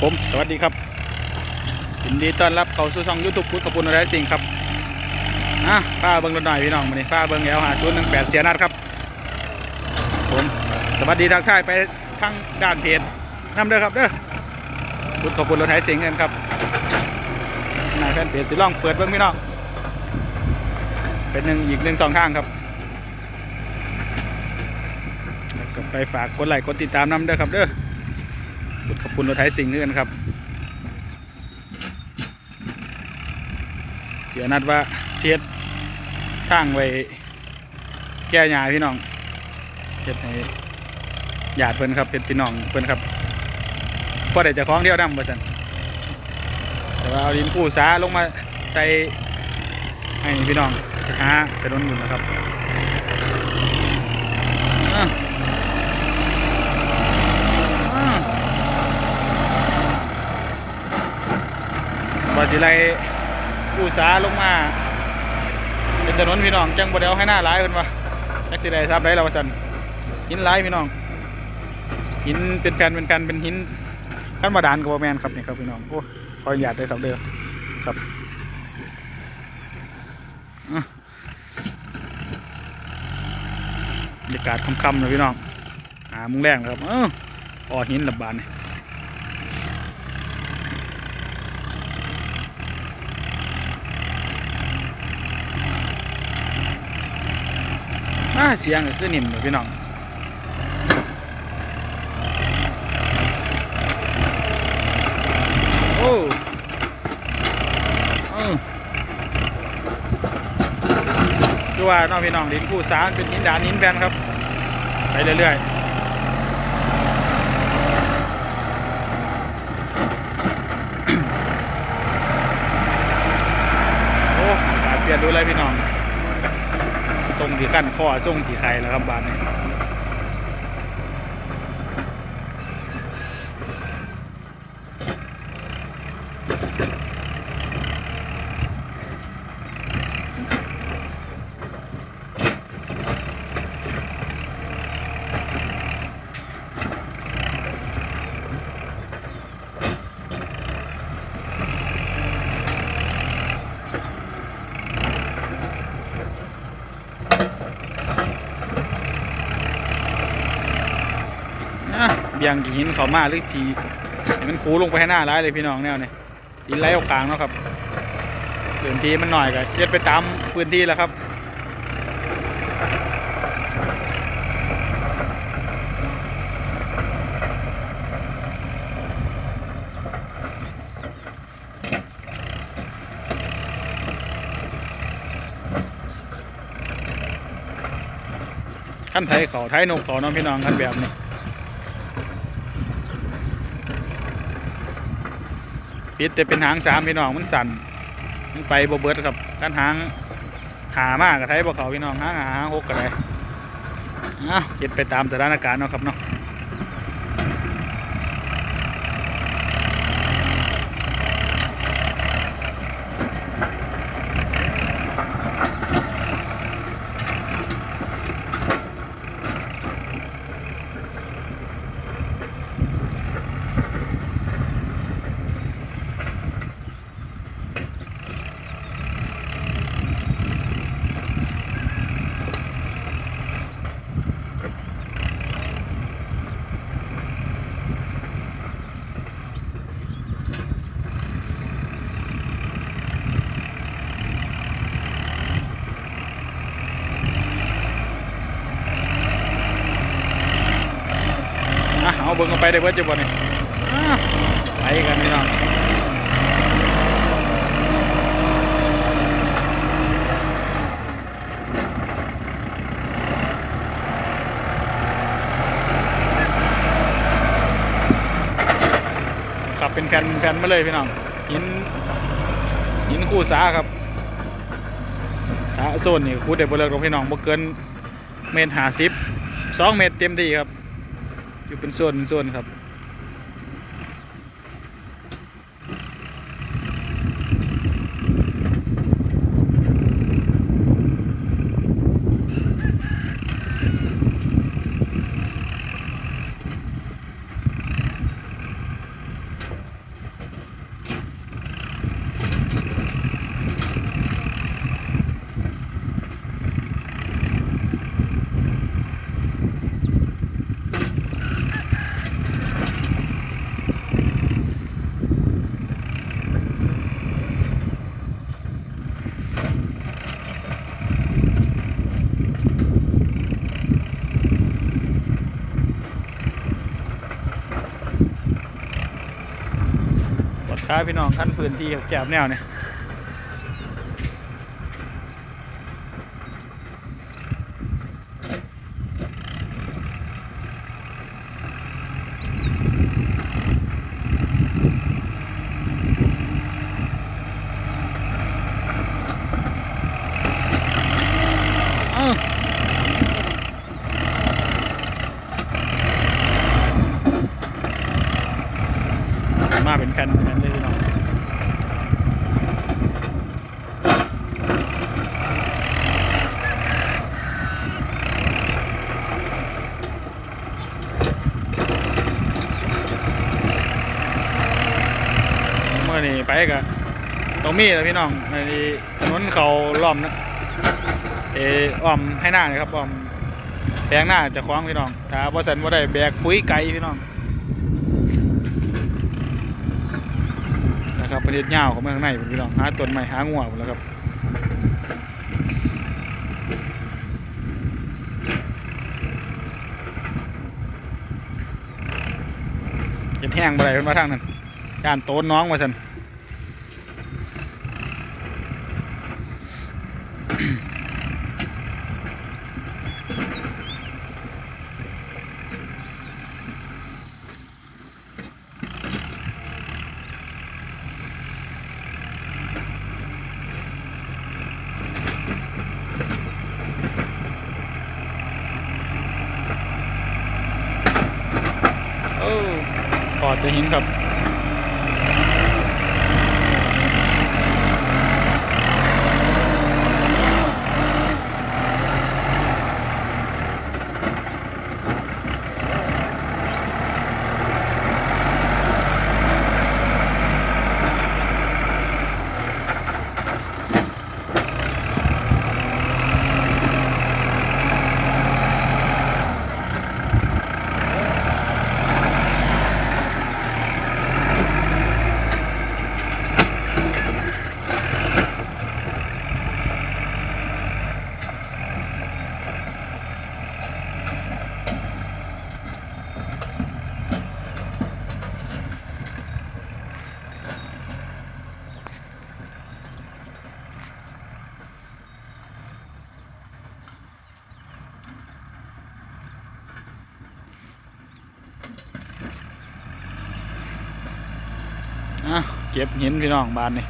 ผม สวัสดีครับยินดีต้อนรับเข้าสู่ช่องยูทูบพุทธปุณอะไรสิ่งครับอะป้าเบิ้งรถหน่อยพี่น้องมาเนี่ป้าเบิ้งเอลหาศูนย์หนึ่งแปดเสียนัดครับ ผม สวัสดีทักทายไปทางด้านเพจนำเด้อครับเด้อพุทธปุณรถไถสิ่งกันครับน้าแฟนเพจสิล่องเปิดเบิ้งพี่น้องเป็นหนึ่งอีกหนึ่งสองทางครับแล้วก็ไปฝากกดไลค์กดติดตามนำเด้อครับเด้อ ขอบคุณรถไถสิงห์ด้วยกันครับ เสียนัดว่าเสียดทางไว้แก้ยาพี่น้องเฮ็ดให้ญาติเพิ่นครับเป็นพี่น้องเพิ่นครับพอได้เจะคล้องเที่ยวดำบ่ซั่นแต่ว่าเอาดินผู้สาลงมาใส่ให้พี่น้องไปหาถนนอยู่นะครับอะอะ บา สิไลอุตสาลงมาเป็นถนนพี่น้องจังบ่ได้เอาให้หน้าร้ายเพิ่นว่าจักสิได้ทราบได้แล้วว่าซั่นหินร้ายพี่น้อง หินเป็นแผ่นเป็นกันเป็นหินขั้นบาดาลก็บ่แมนครับนี่ครับพี่น้องโอ้ขออนุญาตด้วยครับเด้อครับอะบรรยากาศค่ำๆเลยพี่น้องหามุ้งแรงครับเอออหินระบาดนี่ย อ่าเสียงก็คือนิ่มเลยพี่น้องโอ้เออคือว่าน้องพี่น้องดินคู่สามเป็นหินดานหินแบนครับ ไปเรื่อยๆโอ้อากาศเปลี่ยนดูเลยพี่น้อง ทรงสีขั้นข้อทรงสีไข่แล้วครับบานนี้ ยังหินเขามาหรือทีให้มันคูลงไปให้หน้าร้ายเลยพี่น้องแนวนี้ดินไหลออกกลางเนาะครับพื้นที่มันหน่อยก็เย็ดไปตามพื้นที่แล้วครับขั้นไทยเขาไทยนกเขาน้องพี่น้องขั้นแบบนี้ ปิดแต่เป็นหางสามพี่น้องมันสั่นมันไปบเบิดครับขั้นหางหามากกระไทยบ่เขาพี่น้องหางหาหางหกระได้อ้าเก็บไปตามสถานการณ์เนาะครับเนาะอะ เอาเบิ่งกันไปได้เบิดจะบ่นี่ไปกันพี่น้องขับเป็นแผ่นแผ่นมาเลยพี่น้องหินหินคู่สาครับถ้าโซนนี่คูดได้บ่เลิกหรอกพี่น้องบ่เกินเมตรหาสิบสองเมตรเต็มที่ครับ อยู่เป็นส่วนเป็นส่วนครับ ครับพี่น้องขั้นพื้นที่แกบแนวเนี่ยเอ้า มาเป็นแผ่นแผ่นเลยพี่น้องเมื่อนี้ไปกับต้องมีแล้วพี่น้องในถนนเขาล้อมนะเอออ้อมให้หน้าเลยครับอ้อมแปลงหน้าจะคล้าของพี่น้องถ้าบ่สันบ่าได้แบกปุ๋ยไก่พี่น้อง นะครับประเทศยาวของเมืองในพี่น้องหาต้นไม้หางัวหมดแล้วครับเก็บแห้งไปเพิ่นมาทางนั้นย่านโต้นน้องมาสัน โอ้ปอดจะหินครับ อะเก็บหินพี่น้องบานนี่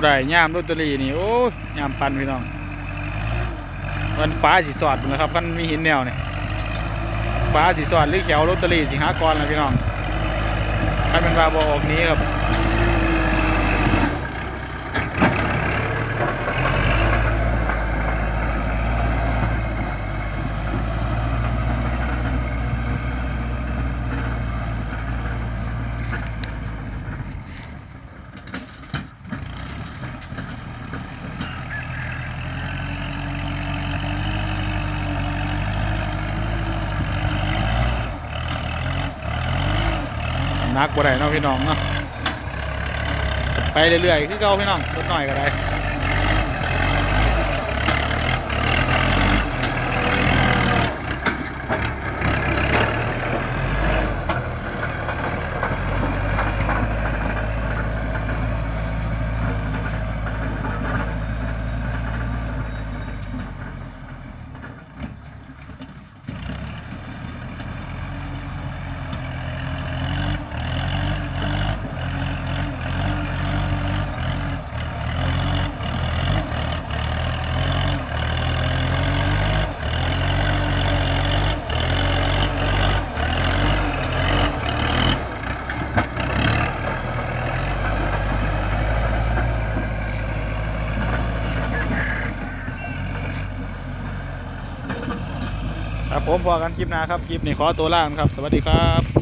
ไรย่ามลอตเตอรี่นี่โอ้ยย่ามปันพี่น้องมันฟ้าสีสอดนะครับมันมีหินแนวนี่ฟ้าสีสอดหรือเขียวลอตเตอรี่สีหากรนะพี่น้องคันเป็นบาบอออกนี้ครับ นักบ่ได้เนาะพี่น้องเนาะไปเรื่อยๆคือเก่าพี่น้องลดหน่อยก็ได้ ผมพอกันคลิปหน้าครับ คลิปนี้ขอตัวลาครับ สวัสดีครับ